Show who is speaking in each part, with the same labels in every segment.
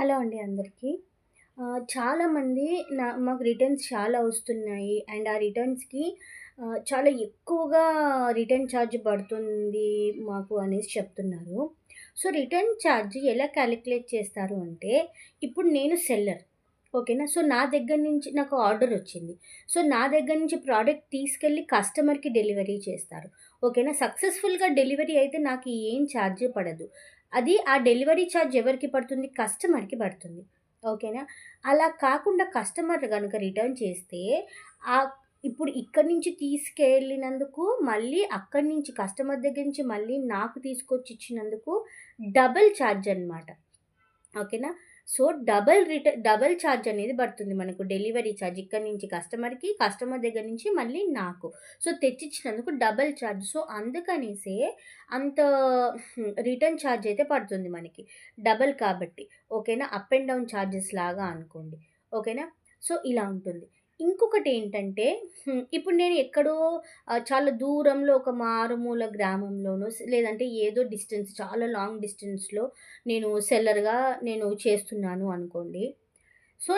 Speaker 1: Hello అండి అందరికీ. చాలామంది నా మాకు రిటర్న్స్ చాలా వస్తున్నాయి. అండ్ ఆ రిటర్న్స్కి చాలా ఎక్కువగా రిటర్న్ ఛార్జ్ పడుతుంది మాకు అనేసి చెప్తున్నారు. సో రిటర్న్ ఛార్జ్ ఎలా క్యాలిక్యులేట్ చేస్తారు అంటే ఇప్పుడు నేను సెల్లర్ ఓకేనా? సో నా దగ్గర నుంచి నాకు ఆర్డర్ వచ్చింది. సో నా దగ్గర నుంచి ప్రోడక్ట్ తీసుకెళ్ళి కస్టమర్కి డెలివరీ చేస్తారు. ఓకేనా? సక్సెస్ఫుల్గా డెలివరీ అయితే నాకు ఏం ఛార్జ్ పడదు. అది ఆ డెలివరీ ఛార్జ్ ఎవరికి పడుతుంది? కస్టమర్కి పడుతుంది. ఓకేనా? అలా కాకుండా కస్టమర్ కనుక రిటర్న్ చేస్తే ఆ ఇప్పుడు ఇక్కడి నుంచి తీసుకెళ్ళినందుకు మళ్ళీ అక్కడి నుంచి కస్టమర్ దగ్గర నుంచి మళ్ళీ నాకు తీసుకొచ్చి ఇచ్చినందుకు డబల్ ఛార్జ్ అనమాట ఓకేనా? సో డబల్ రిటర్ డబల్ ఛార్జ్ అనేది పడుతుంది మనకు. డెలివరీ ఛార్జ్ ఇక్కడ నుంచి కస్టమర్కి కస్టమర్ దగ్గర నుంచి మళ్ళీ నాకు. సో తెచ్చిచ్చినందుకు డబల్ ఛార్జ్. సో అందుకనేసే అంత రిటర్న్ ఛార్జ్ అయితే పడుతుంది మనకి. డబల్ కాబట్టి. ఓకేనా? అప్ అండ్ డౌన్ ఛార్జెస్ లాగా అనుకోండి. ఓకేనా? సో ఇలా ఉంటుంది. ఇంకొకటి ఏంటంటే ఇప్పుడు నేను ఎక్కడో చాలా దూరంలో ఒక మారుమూల గ్రామంలోనో లేదంటే ఏదో డిస్టెన్స్ చాలా లాంగ్ డిస్టెన్స్లో నేను సెల్లర్గా నేను చేస్తున్నాను అనుకోండి. So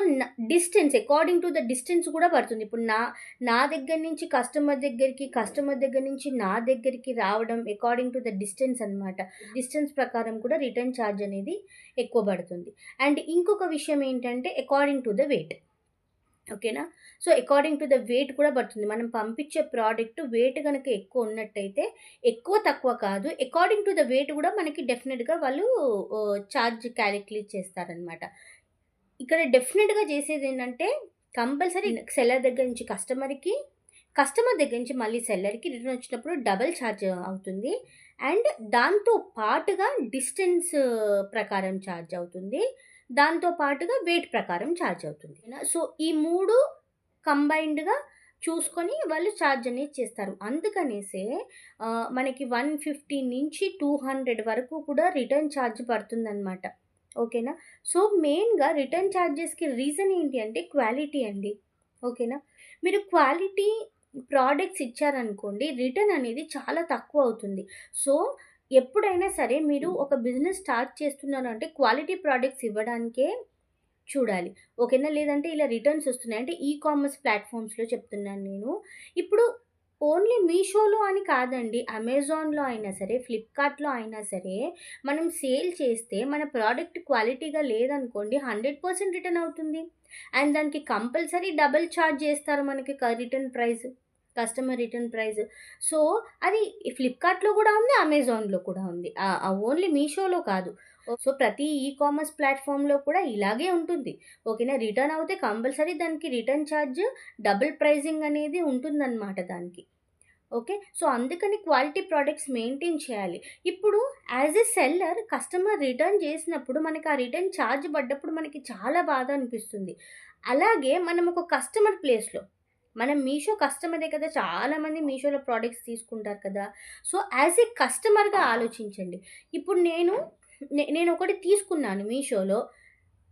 Speaker 1: distance according to the distance కూడా పడుతుంది. ఇప్పుడు నా నా దగ్గర నుంచి కస్టమర్ దగ్గరికి కస్టమర్ దగ్గర నుంచి నా దగ్గరికి రావడం అకార్డింగ్ టు ద డిస్టెన్స్ అనమాట డిస్టెన్స్ ప్రకారం కూడా రిటర్న్ ఛార్జ్ అనేది ఎక్కువ పడుతుంది. అండ్ ఇంకొక విషయం ఏంటంటే అకార్డింగ్ టు ద వెయిట్. ఓకేనా? So according to the weight కూడా పడుతుంది. మనం పంపించే ప్రోడక్ట్ వెయిట్ కనుక ఎక్కువ ఉన్నట్టయితే ఎక్కువ తక్కువ కాదు. అకార్డింగ్ టు ద వెయిట్ కూడా మనకి డెఫినెట్గా వాళ్ళు ఛార్జ్ క్యాలిక్యులేట్ చేస్తారనమాట ఇక్కడ డెఫినెట్గా చేసేది ఏంటంటే కంపల్సరీ సెల్లర్ దగ్గర నుంచి కస్టమర్కి కస్టమర్ దగ్గర నుంచి మళ్ళీ సెల్లర్కి రిటర్న్ వచ్చినప్పుడు డబల్ ఛార్జ్ అవుతుంది. అండ్ దాంతో పాటుగా డిస్టెన్స్ ప్రకారం ఛార్జ్ అవుతుంది. దాంతో పాటుగా వెయిట్ ప్రకారం ఛార్జ్ అవుతుంది. సో ఈ మూడు కంబైన్డ్గా చూసుకొని వాళ్ళు ఛార్జ్ అనేది చేస్తారు. అందుకనేసే మనకి వన్ ఫిఫ్టీ నుంచి టూ హండ్రెడ్ వరకు కూడా రిటర్న్ ఛార్జ్ పడుతుందన్నమాట. ఓకేనా? సో మెయిన్గా రిటర్న్ ఛార్జెస్కి రీజన్ ఏంటి అంటే క్వాలిటీ అండి. ఓకేనా? మీరు క్వాలిటీ ప్రోడక్ట్స్ ఇచ్చారనుకోండి రిటర్న్ అనేది చాలా తక్కువ అవుతుంది. సో ఎప్పుడైనా సరే మీరు ఒక బిజినెస్ స్టార్ట్ చేస్తున్నారు అంటే క్వాలిటీ ప్రోడక్ట్స్ ఇవ్వడానికే చూడాలి. ఓకేనా? లేదంటే ఇలా రిటర్న్స్ వస్తున్నాయి. అంటే ఈ కామర్స్ ప్లాట్ఫామ్స్లో చెప్తున్నాను నేను. ఇప్పుడు ఓన్లీ మీషోలో అని కాదండి అమెజాన్లో అయినా సరే ఫ్లిప్కార్ట్లో అయినా సరే మనం సేల్ చేస్తే మన ప్రోడక్ట్ క్వాలిటీగా లేదనుకోండి హండ్రెడ్ పర్సెంట్ రిటర్న్ అవుతుంది. అండ్ దానికి కంపల్సరీ డబల్ ఛార్జ్ చేస్తారు మనకి return price. Customer return price. So అది ఫ్లిప్కార్ట్లో కూడా ఉంది అమెజాన్లో కూడా ఉంది. ఓన్లీ మీషోలో కాదు. సో ప్రతి ఈ కామర్స్ ప్లాట్ఫామ్లో కూడా ఇలాగే ఉంటుంది. ఓకేనా? రిటర్న్ అవుతే కంపల్సరీ దానికి రిటర్న్ ఛార్జ్ డబుల్ ప్రైజింగ్ అనేది ఉంటుందన్నమాట దానికి. ఓకే? సో అందుకని క్వాలిటీ ప్రోడక్ట్స్ మెయింటైన్ చేయాలి. ఇప్పుడు as a seller customer return చేసినప్పుడు మనకి ఆ రిటర్న్ ఛార్జ్ పడ్డప్పుడు మనకి చాలా బాధ అనిపిస్తుంది. అలాగే మనం ఒక కస్టమర్ ప్లేస్లో మనం మీషో కస్టమరే కదా చాలామంది మీషోలో ప్రోడక్ట్స్ తీసుకుంటారు కదా. సో యాజ్ ఏ కస్టమర్గా ఆలోచించండి. ఇప్పుడు నేను నేను ఒకటి తీసుకున్నాను మీషోలో.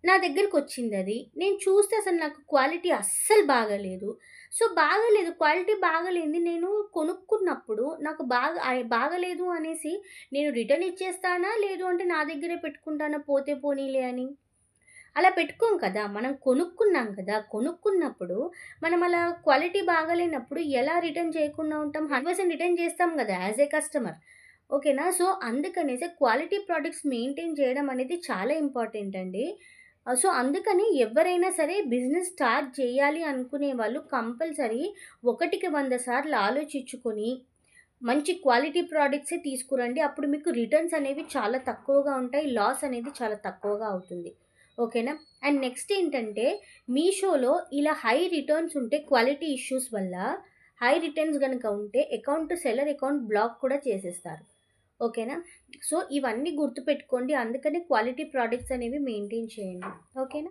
Speaker 1: నా దగ్గరికి వచ్చింది అది. నేను చూస్తే అసలు నాకు క్వాలిటీ అస్సలు బాగలేదు. సో బాగలేదు. క్వాలిటీ బాగలేదు నేను కొనుక్కున్నప్పుడు నాకు బాగా బాగలేదు అనేసి నేను రిటర్న్ ఇచ్చేస్తానా? లేదు అంటే నా దగ్గరే పెట్టుకుంటానా? పోతే పోనీలే అని. అలా పెట్టుకోం కదా! మనం కొనుక్కున్నాం కదా! కొనుక్కున్నప్పుడు మనం అలా క్వాలిటీ బాగాలేనప్పుడు ఎలా రిటర్న్ చేయకుండా ఉంటాం? హండ్రెడ్ పర్సెంట్ రిటర్న్ చేస్తాం కదా! As a customer. ఓకేనా? సో అందుకనేసి క్వాలిటీ ప్రోడక్ట్స్ మెయింటైన్ చేయడం అనేది చాలా ఇంపార్టెంట్ అండి. సో అందుకని ఎవరైనా సరే బిజినెస్ స్టార్ట్ చేయాలి అనుకునే వాళ్ళు కంపల్సరీ ఒకటికి వంద సార్లు ఆలోచించుకొని మంచి క్వాలిటీ ప్రోడక్ట్సే తీసుకురండి. అప్పుడు మీకు రిటర్న్స్ అనేవి చాలా తక్కువగా ఉంటాయి. లాస్ అనేది చాలా తక్కువగా అవుతుంది. ఓకేనా? అండ్ నెక్స్ట్ ఏంటంటే మీషోలో ఇలా హై రిటర్న్స్ ఉంటే క్వాలిటీ ఇష్యూస్ వల్ల హై రిటర్న్స్ కనుక ఉంటే అకౌంట్ సెల్లర్ అకౌంట్ బ్లాక్ కూడా చేసేస్తారు. ఓకేనా? సో ఇవన్నీ గుర్తుపెట్టుకోండి. అందుకనే క్వాలిటీ ప్రోడక్ట్స్ అనేవి మెయింటైన్ చేయండి. ఓకేనా?